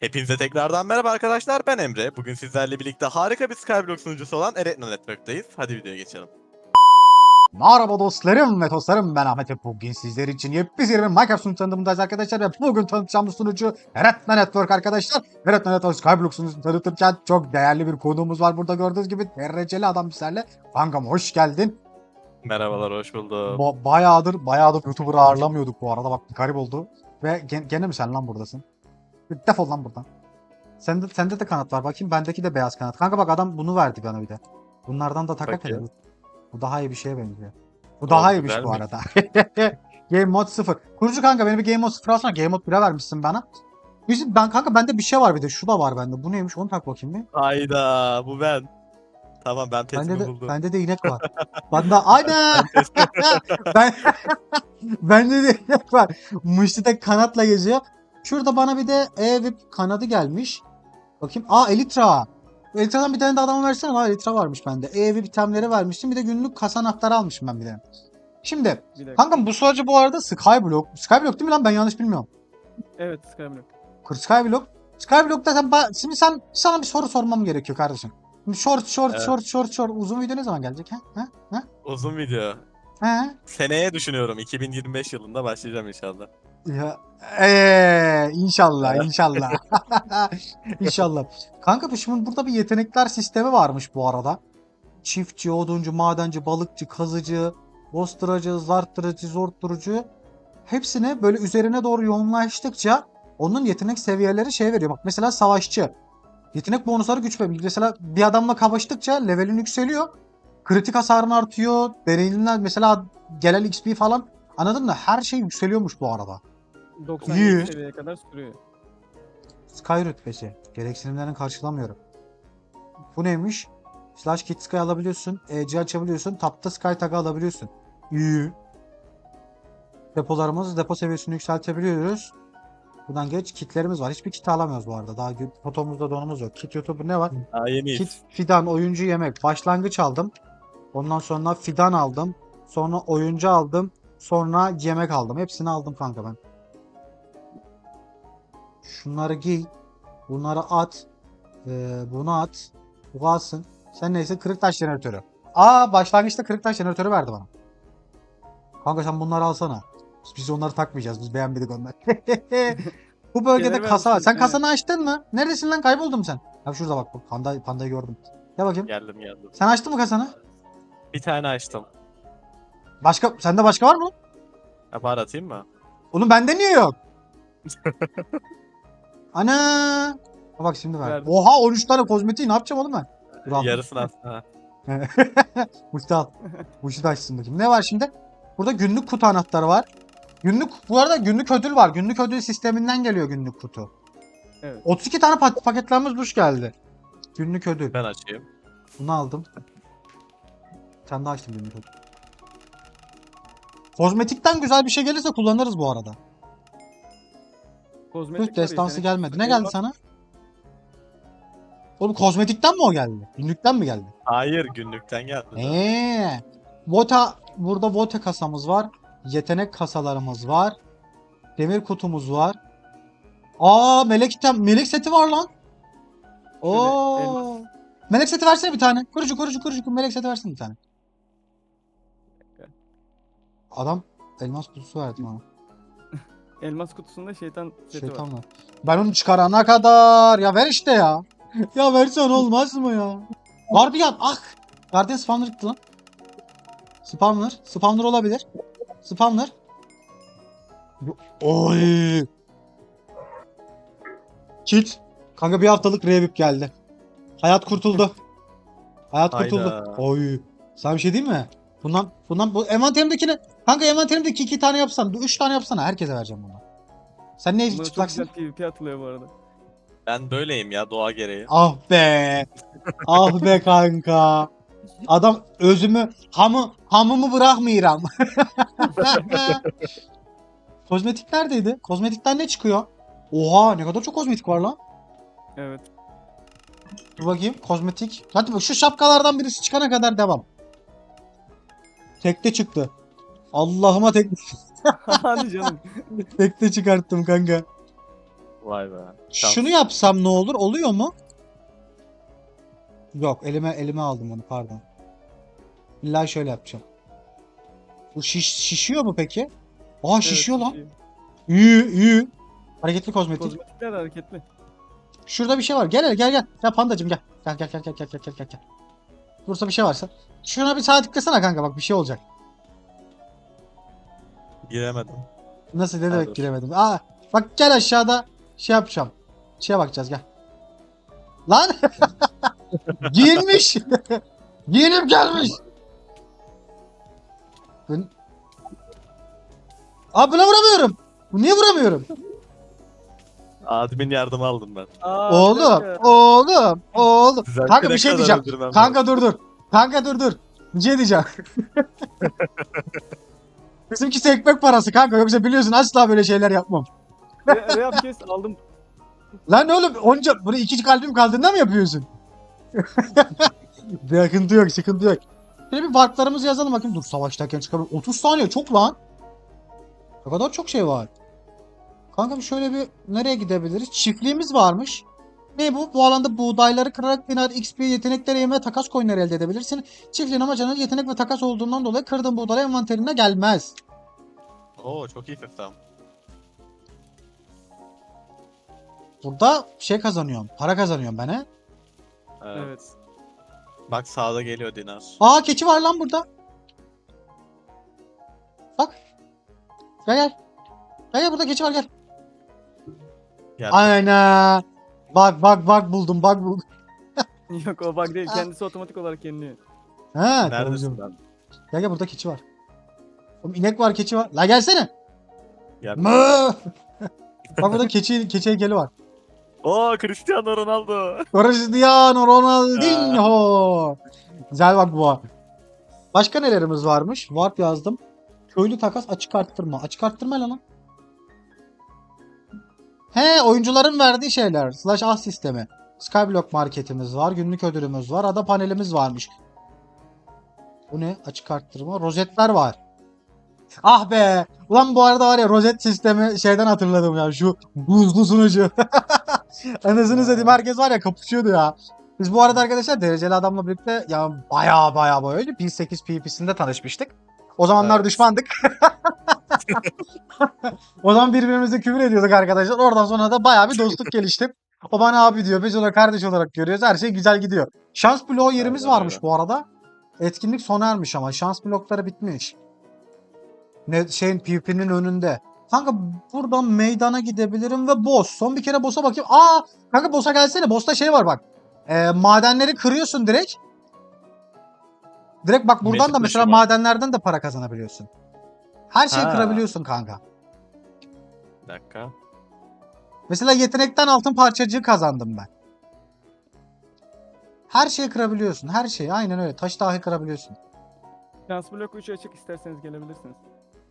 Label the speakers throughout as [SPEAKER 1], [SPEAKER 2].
[SPEAKER 1] Hepinize tekrardan merhaba arkadaşlar ben Emre. Bugün sizlerle birlikte harika bir Skyblock sunucusu olan Eretno Network'tayız. Hadi videoya geçelim.
[SPEAKER 2] Merhaba dostlarım ve dostlarım ben Ahmet ve bugün sizler için yepyeni bir Minecraft sunucu tanıtımındayız arkadaşlar ve bugün tanıtacağımız sunucu Eretna Network arkadaşlar. Eretna Network Skyblock sunucusunu tanıtırken çok değerli bir konuğumuz var burada gördüğünüz gibi dereceli adam bizlerle. Kankam hoş geldin.
[SPEAKER 1] Merhabalar, hoş buldum.
[SPEAKER 2] Ba- bayağıdır bayağıdır YouTuber ağırlamıyorduk bu arada bak garip oldu. Ve gen- gene mi sen lan buradasın? Defol lan buradan. Sende, sende de kanat var bakayım bendeki de beyaz kanat. Kanka bak adam bunu verdi bana bir de. Bunlardan da takak ya. Bu daha iyi bir şeye benziyor. Bu daha
[SPEAKER 1] Oo,
[SPEAKER 2] iyiymiş bu
[SPEAKER 1] güzelmiş.
[SPEAKER 2] arada. Game Mode 0. Kurucu kanka beni bir Game Mode 0 alsana. Game Mode 1'e vermişsin bana. Bizim, ben kanka bende bir şey var bir de. Şu da var bende. Bu neymiş onu tak bakayım bir.
[SPEAKER 1] Hayda, bu ben. Tamam ben testimi
[SPEAKER 2] Bende de,
[SPEAKER 1] buldum.
[SPEAKER 2] bende de inek var. bende aynen. ben bende de inek var. Muşti de kanatla geziyor. Şurada bana bir de E-Whip kanadı gelmiş. Bakayım. Aa Elytra. Elytra'dan bir tane de adama versene. Aa Elytra varmış bende. E-Whip itemleri vermiştim. Bir de günlük kasa anahtarı almışım ben bir de. Şimdi
[SPEAKER 3] Bir dakika.
[SPEAKER 2] kankam bu sunucu bu arada Skyblock. Skyblock değil mi lan ben yanlış bilmiyorum.
[SPEAKER 3] Evet Skyblock.
[SPEAKER 2] Kır- Skyblock. Skyblock'ta sen, şimdi sen sana bir soru sormam gerekiyor kardeşim. Şimdi Short short
[SPEAKER 1] Evet.
[SPEAKER 2] short short short uzun video ne zaman gelecek ha? Ha? Ha?
[SPEAKER 1] Uzun video.
[SPEAKER 2] Ha?
[SPEAKER 1] Seneye düşünüyorum. 2025 yılında başlayacağım inşallah.
[SPEAKER 2] Ya eee inşallah inşallah. inşallah. Kanka bu şimdi burada bir yetenekler sistemi varmış bu arada. Çiftçi, oduncu, madenci, balıkçı, kazıcı, bostıracı, zarttırıcı, zortturucu hepsini böyle üzerine doğru yoğunlaştıkça onun yetenek seviyeleri şey veriyor. Bak mesela savaşçı. Yetenek bonusları güç veriyor. Mesela bir adamla kavaştıkça levelin yükseliyor. Kritik hasarın artıyor. Deneyimler mesela gelen XP falan Anladın mı? Her şey yükseliyormuş bu arada.
[SPEAKER 3] 97
[SPEAKER 2] Yüz.
[SPEAKER 3] seviyeye kadar sürüyor.
[SPEAKER 2] Sky rütbesi. Gereksinimlerini karşılamıyorum. Bu neymiş? Slash kit Sky alabiliyorsun. EC açabiliyorsun. Tapta Sky tag'ı alabiliyorsun. İyi. Depolarımız depo seviyesini yükseltebiliyoruz. Buradan geç kitlerimiz var. Hiçbir kit alamıyoruz bu arada. Daha gö- fotomuzda donumuz yok. Kit YouTuber ne var?
[SPEAKER 1] Daha yeniyiz.
[SPEAKER 2] Kit, fidan, oyuncu, yemek. Başlangıç aldım. Ondan sonra fidan aldım. Sonra oyuncu aldım. Sonra yemek aldım. Hepsini aldım kanka ben. Şunları giy. Bunları at. Ee, bunu at. Bu kalsın. Sen neyse kırık taş jeneratörü. Aa başlangıçta kırık taş jeneratörü verdi bana. Kanka sen bunları alsana. Biz onları takmayacağız. Biz beğenmedik onları. Bu bölgede
[SPEAKER 3] Gene
[SPEAKER 2] kasa var. Sen kasanı açtın mı? Neredesin lan? Kayboldun mu sen? Ya şurada bak. bak panda, pandayı gördüm. Gel bakayım.
[SPEAKER 1] Geldim geldim.
[SPEAKER 2] Sen açtın mı kasanı?
[SPEAKER 1] Bir tane açtım.
[SPEAKER 2] Başka sende başka var mı?
[SPEAKER 1] Ha, bar atayım mı?
[SPEAKER 2] Oğlum bende niye yok? Ana! Bak şimdi ver.
[SPEAKER 3] Verdim.
[SPEAKER 2] Oha 13 tane kozmetiği ne yapacağım oğlum ben? Dur al.
[SPEAKER 1] Yarısını atsana.
[SPEAKER 2] Muştu al. Da açsın bakayım. Ne var şimdi? Burada günlük kutu anahtarı var. Günlük bu arada günlük ödül var. Günlük ödül sisteminden geliyor günlük kutu.
[SPEAKER 3] Evet.
[SPEAKER 2] 32 tane pa- paketlenmiş duş geldi. Günlük ödül.
[SPEAKER 1] Ben açayım.
[SPEAKER 2] Bunu aldım. Sen de açtın günlük ödül. Kozmetikten güzel bir şey gelirse kullanırız bu arada.
[SPEAKER 3] Kozmetik
[SPEAKER 2] Tüh destansı
[SPEAKER 3] var,
[SPEAKER 2] gelmedi. Ne
[SPEAKER 3] yetenek-
[SPEAKER 2] geldi sana? Oğlum kozmetikten mi o geldi? Günlükten mi geldi?
[SPEAKER 1] Hayır günlükten geldi.
[SPEAKER 2] Eee. Vota burada Vote kasamız var. Yetenek kasalarımız var. Demir kutumuz var. Aa melek item, melek seti var lan. Oo.
[SPEAKER 3] elmas.
[SPEAKER 2] Melek seti versene bir tane. Kurucu kurucu kurucu melek seti versene bir tane. Adam elmas kutusu verdi bana.
[SPEAKER 3] Elmas kutusunda şeytan seti var.
[SPEAKER 2] Şeytan var. Ben onu çıkarana kadar ya ver işte ya. ya versen olmaz mı ya? Guardian ah. Guardian spawner gitti lan. Spawner. Spawner olabilir. Spawner. Oy. Kit. Kanka bir haftalık revip geldi. Hayat kurtuldu. Hayat
[SPEAKER 1] Hayda.
[SPEAKER 2] kurtuldu. Oy. Sana bir şey diyeyim mi? Bundan bundan bu envanterimdekini kanka envanterimdeki iki tane yapsan, üç tane yapsana herkese vereceğim bunu. Sen ne
[SPEAKER 3] Bunlara çok
[SPEAKER 2] çıplaksın?
[SPEAKER 3] güzel PvP atılıyor bu arada.
[SPEAKER 1] Ben böyleyim ya doğa gereği.
[SPEAKER 2] Ah be. ah be kanka. Adam özümü hamı hamımı bırakmıyorum. Kozmetik neredeydi? Kozmetikten ne çıkıyor? Oha ne kadar çok kozmetik var lan.
[SPEAKER 3] Evet.
[SPEAKER 2] Dur bakayım kozmetik. Hadi bak şu şapkalardan birisi çıkana kadar devam. Tekte çıktı. Allah'ıma tek
[SPEAKER 3] Hadi canım.
[SPEAKER 2] tekte çıkarttım kanka.
[SPEAKER 1] Vay be. Şans.
[SPEAKER 2] Şunu yapsam ne olur? Oluyor mu? Yok elime elime aldım onu pardon. İlla şöyle yapacağım. Bu şiş, şişiyor mu peki? Aa
[SPEAKER 3] Evet,
[SPEAKER 2] şişiyor lan.
[SPEAKER 3] şişiyor.
[SPEAKER 2] İyi iyi. Hareketli kozmetik.
[SPEAKER 3] Kozmetikler hareketli.
[SPEAKER 2] Şurada bir şey var. Gel gel gel. Gel pandacım gel. Gel gel gel gel gel gel gel gel. Bursa bir şey varsa. Şuna bir sağa tıklasana kanka bak bir şey olacak.
[SPEAKER 1] Giremedim.
[SPEAKER 2] Nasıl ne demek giremedim. Aa bak gel aşağıda şey yapacağım. Şeye bakacağız gel. Lan! Giyinmiş. Giyinip gelmiş. Ben... Abi buna vuramıyorum. Bu niye vuramıyorum?
[SPEAKER 1] Admin yardımı aldım ben.
[SPEAKER 3] Aa,
[SPEAKER 2] Oğlum, oğlum, oğlum.
[SPEAKER 1] Düzeltene
[SPEAKER 2] Kanka bir şey
[SPEAKER 1] kadar
[SPEAKER 2] diyeceğim.
[SPEAKER 1] öldürmem lazım.
[SPEAKER 2] Kanka dur dur. Kanka dur dur. Bir şey diyeceğim. Bizimkisi ekmek parası kanka yoksa biliyorsun asla böyle şeyler yapmam.
[SPEAKER 3] Re- kes aldım.
[SPEAKER 2] Lan oğlum onca bunu ikinci kalbim kaldığında mı yapıyorsun? sıkıntı yok sıkıntı yok. Şöyle bir farklarımızı yazalım bakayım. Dur savaştayken çıkabilir. 30 saniye çok lan. Ne kadar çok şey var. Kanka bir şöyle bir nereye gidebiliriz? Çiftliğimiz varmış. Ne bu? Bu alanda buğdayları kırarak dinar, XP, yetenekleri yeme, takas coinleri elde edebilirsin. Çiftliğin amacının yetenek ve takas olduğundan dolayı kırdığın buğdaylar envanterine gelmez.
[SPEAKER 1] Oo çok iyi sistem.
[SPEAKER 2] Burada şey kazanıyorum. Para kazanıyorum ben he.
[SPEAKER 1] Evet.
[SPEAKER 3] Evet.
[SPEAKER 1] Bak sağda geliyor dinar.
[SPEAKER 2] Aa keçi var lan burada. Bak. Gel gel. Gel gel burada keçi var gel.
[SPEAKER 1] Gel.
[SPEAKER 2] Aynen. Bak bak bak buldum bak buldum.
[SPEAKER 3] Yok o bug değil. Kendisi otomatik olarak yeniliyor.
[SPEAKER 2] He,
[SPEAKER 1] Neredesin lan?
[SPEAKER 2] Gel gel burada keçi var. Oğlum inek var keçi var. La gelsene.
[SPEAKER 1] Gel.
[SPEAKER 2] Mı? bak burada keçi keçi heykeli var.
[SPEAKER 1] Oo Cristiano Ronaldo.
[SPEAKER 2] Cristiano Ronaldinho. Güzel bak bu. Başka nelerimiz varmış? Warp yazdım. Köylü takas açık arttırma. Açık arttırma lan. He oyuncuların verdiği şeyler. Slash ah sistemi. Skyblock marketimiz var. Günlük ödülümüz var. Ada panelimiz varmış. Bu ne? Açık arttırma. Rozetler var. Ah be. Ulan bu arada var ya rozet sistemi şeyden hatırladım ya. Şu buzlu sunucu. Anasını satayım herkes var ya kapışıyordu ya. Biz bu arada arkadaşlar dereceli adamla birlikte ya baya baya baya önce 1008 PvP'sinde tanışmıştık. O zamanlar
[SPEAKER 1] Evet.
[SPEAKER 2] düşmandık. o zaman birbirimize küfür ediyorduk arkadaşlar. Oradan sonra da baya bir dostluk gelişti. O bana abi diyor, biz ona kardeş olarak görüyoruz. Her şey güzel gidiyor. Şans bloğu yerimiz
[SPEAKER 1] Aynen
[SPEAKER 2] varmış
[SPEAKER 1] öyle.
[SPEAKER 2] bu arada. Etkinlik sona ermiş ama şans blokları bitmiş. Ne şeyin PvP'nin önünde. Kanka buradan meydana gidebilirim ve boss. Son bir kere boss'a bakayım. Aa kanka boss'a gelsene. Boss'ta şey var bak. Ee, madenleri kırıyorsun direkt. Direkt bak buradan da
[SPEAKER 1] Metin
[SPEAKER 2] mesela
[SPEAKER 1] var.
[SPEAKER 2] madenlerden de para kazanabiliyorsun. Her şeyi
[SPEAKER 1] Ha.
[SPEAKER 2] kırabiliyorsun kanka.
[SPEAKER 1] Bir dakika.
[SPEAKER 2] Mesela yetenekten altın parçacığı kazandım ben. Her şeyi kırabiliyorsun. Her şeyi. Aynen öyle. Taş dahi kırabiliyorsun.
[SPEAKER 3] Şans blok 3 açık isterseniz gelebilirsiniz.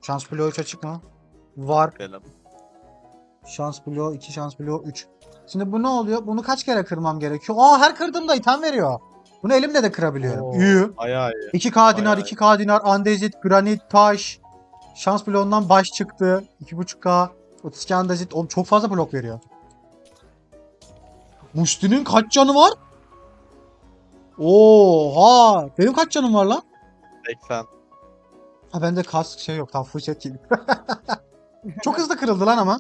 [SPEAKER 2] Şans bloğu 3 açık mı? Var.
[SPEAKER 1] Gelelim.
[SPEAKER 2] Şans bloğu 2, şans bloğu 3. Şimdi bu ne oluyor? Bunu kaç kere kırmam gerekiyor? Aa her kırdığımda item veriyor. Bunu elimle de kırabiliyorum.
[SPEAKER 1] Oo.
[SPEAKER 2] Ü.
[SPEAKER 1] Bayağı iyi.
[SPEAKER 2] 2K dinar,
[SPEAKER 1] Bayağı iyi.
[SPEAKER 2] 2K dinar, andezit, granit, taş. Şans bloğundan baş çıktı. 2.5K. 32 andezit. Oğlum çok fazla blok veriyor. Muşti'nin kaç canı var? Oha! Benim kaç canım var lan?
[SPEAKER 1] 80.
[SPEAKER 2] Ha bende kask şey yok. Tam fırçet gibi. çok hızlı kırıldı lan ama.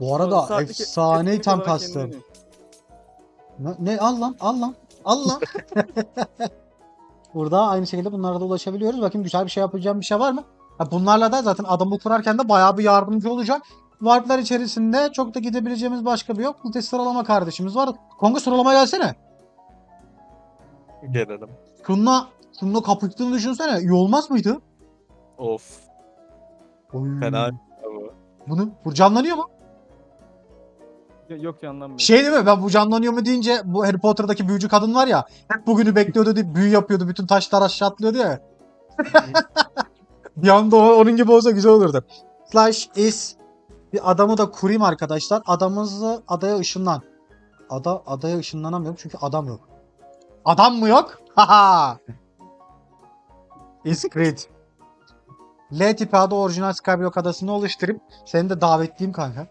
[SPEAKER 2] Bu arada efsane item
[SPEAKER 3] olarak
[SPEAKER 2] kastım. Ne, ne al lan al lan al lan. Burada aynı şekilde bunlara da ulaşabiliyoruz. Bakayım güzel bir şey yapacağım bir şey var mı? Ha, bunlarla da zaten adamı kurarken de bayağı bir yardımcı olacak. Warp'lar içerisinde çok da gidebileceğimiz başka bir yok. Bir de sıralama kardeşimiz var. Kongo sıralama gelsene.
[SPEAKER 1] Gelelim.
[SPEAKER 2] Şununla, şununla kapıştığını düşünsene. İyi olmaz mıydı?
[SPEAKER 1] Of.
[SPEAKER 2] Oy.
[SPEAKER 1] Fena bu.
[SPEAKER 2] Bunu, bu canlanıyor mu?
[SPEAKER 3] Yo- Yok yanlanmıyor.
[SPEAKER 2] Şey değil mi? Ben bu canlanıyor mu deyince bu Harry Potter'daki büyücü kadın var ya. Hep bugünü bekliyordu deyip büyü yapıyordu. Bütün taşlar aşağı atlıyordu ya. bir anda o- onun gibi olsa güzel olurdu. Slash is bir adamı da kurayım arkadaşlar. Adamımızı adaya ışınlan. Ada adaya ışınlanamıyorum çünkü adam yok. Adam mı yok? Haha. is great. L tipi ada orijinal Skyblock adasını oluşturup seni de davetliyim kanka.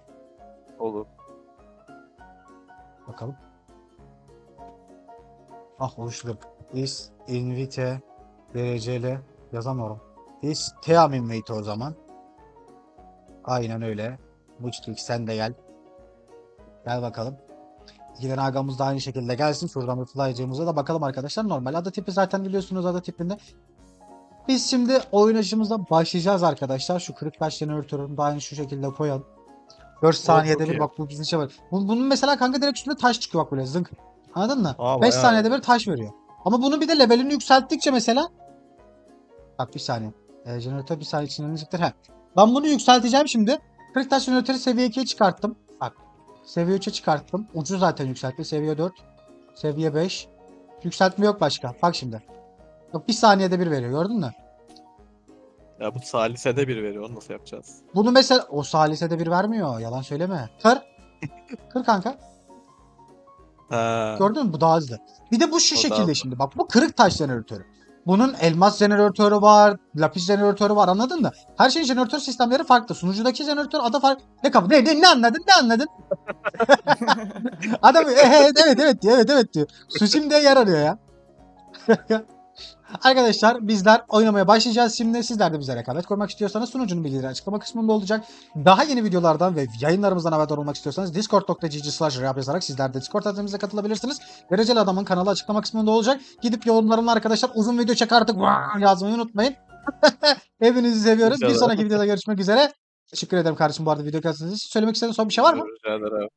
[SPEAKER 2] Bakalım. Ah oluşturdum. Is invite dereceli yazamıyorum. Is team invite o zaman. Aynen öyle. Muçtik sen de gel. Gel bakalım. İki tane agamız da aynı şekilde gelsin. Şuradan flycığımıza da bakalım arkadaşlar. Normal ada tipi zaten biliyorsunuz ada tipinde. Biz şimdi oynayışımıza başlayacağız arkadaşlar. Şu kırık taş jeneratörünü de aynı şu şekilde koyalım. 4 saniyede bir bak bu bizim şey var. Bu- Bunun mesela kanka direkt üstünde taş çıkıyor bak böyle zınk. Anladın mı?
[SPEAKER 1] Aa,
[SPEAKER 2] 5
[SPEAKER 1] bayağı
[SPEAKER 2] saniyede bir taş veriyor. Ama bunun bir de levelini yükselttikçe mesela Bak bir saniye. E, jeneratör bir saniye içinden çıktır. He. Ben bunu yükselteceğim şimdi. 40 taş jeneratörü seviye 2'ye çıkarttım. Bak. Seviye 3'e çıkarttım. Ucu zaten yükseltti. Seviye 4. Seviye 5. Yükseltme yok başka. Bak şimdi. Bak bir saniyede bir veriyor gördün mü?
[SPEAKER 1] Ya bu salisede bir veriyor. Onu nasıl yapacağız?
[SPEAKER 2] Bunu mesela o salisede bir vermiyor. Yalan söyleme. Kır. Kır kanka.
[SPEAKER 1] Ha.
[SPEAKER 2] Gördün mü? Bu daha hızlı. Bir de bu şu
[SPEAKER 1] O daha
[SPEAKER 2] şekilde
[SPEAKER 1] hızlı.
[SPEAKER 2] şimdi. Bak bu kırık taş jeneratörü. Bunun elmas jeneratörü var, lapis jeneratörü var anladın mı? Her şeyin jeneratör sistemleri farklı. Sunucudaki jeneratör adı farklı. Ne kapı? Ne, ne, ne anladın? Ne anladın? Adam "E, evet evet evet diyor. Evet evet diyor. Su şimdi yer arıyor ya. Arkadaşlar bizler oynamaya başlayacağız şimdi. Sizler de bize rekabet koymak istiyorsanız sunucunun bilgileri açıklama kısmında olacak. Daha yeni videolardan ve yayınlarımızdan haberdar olmak istiyorsanız discord.gg slash yazarak sizler de discord adresimize katılabilirsiniz. Dereceli Adam'ın kanalı açıklama kısmında olacak. Gidip yorumlarına arkadaşlar uzun video çek artık yazmayı unutmayın. Hepinizi seviyoruz. Bir
[SPEAKER 1] İnşallah.
[SPEAKER 2] sonraki videoda görüşmek üzere. Teşekkür ederim kardeşim bu arada video katıldığınız için. Söylemek istediğin son bir şey var mı?
[SPEAKER 1] Rica ederim.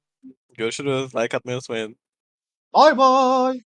[SPEAKER 1] Görüşürüz. Like atmayı unutmayın.
[SPEAKER 2] Bay bay.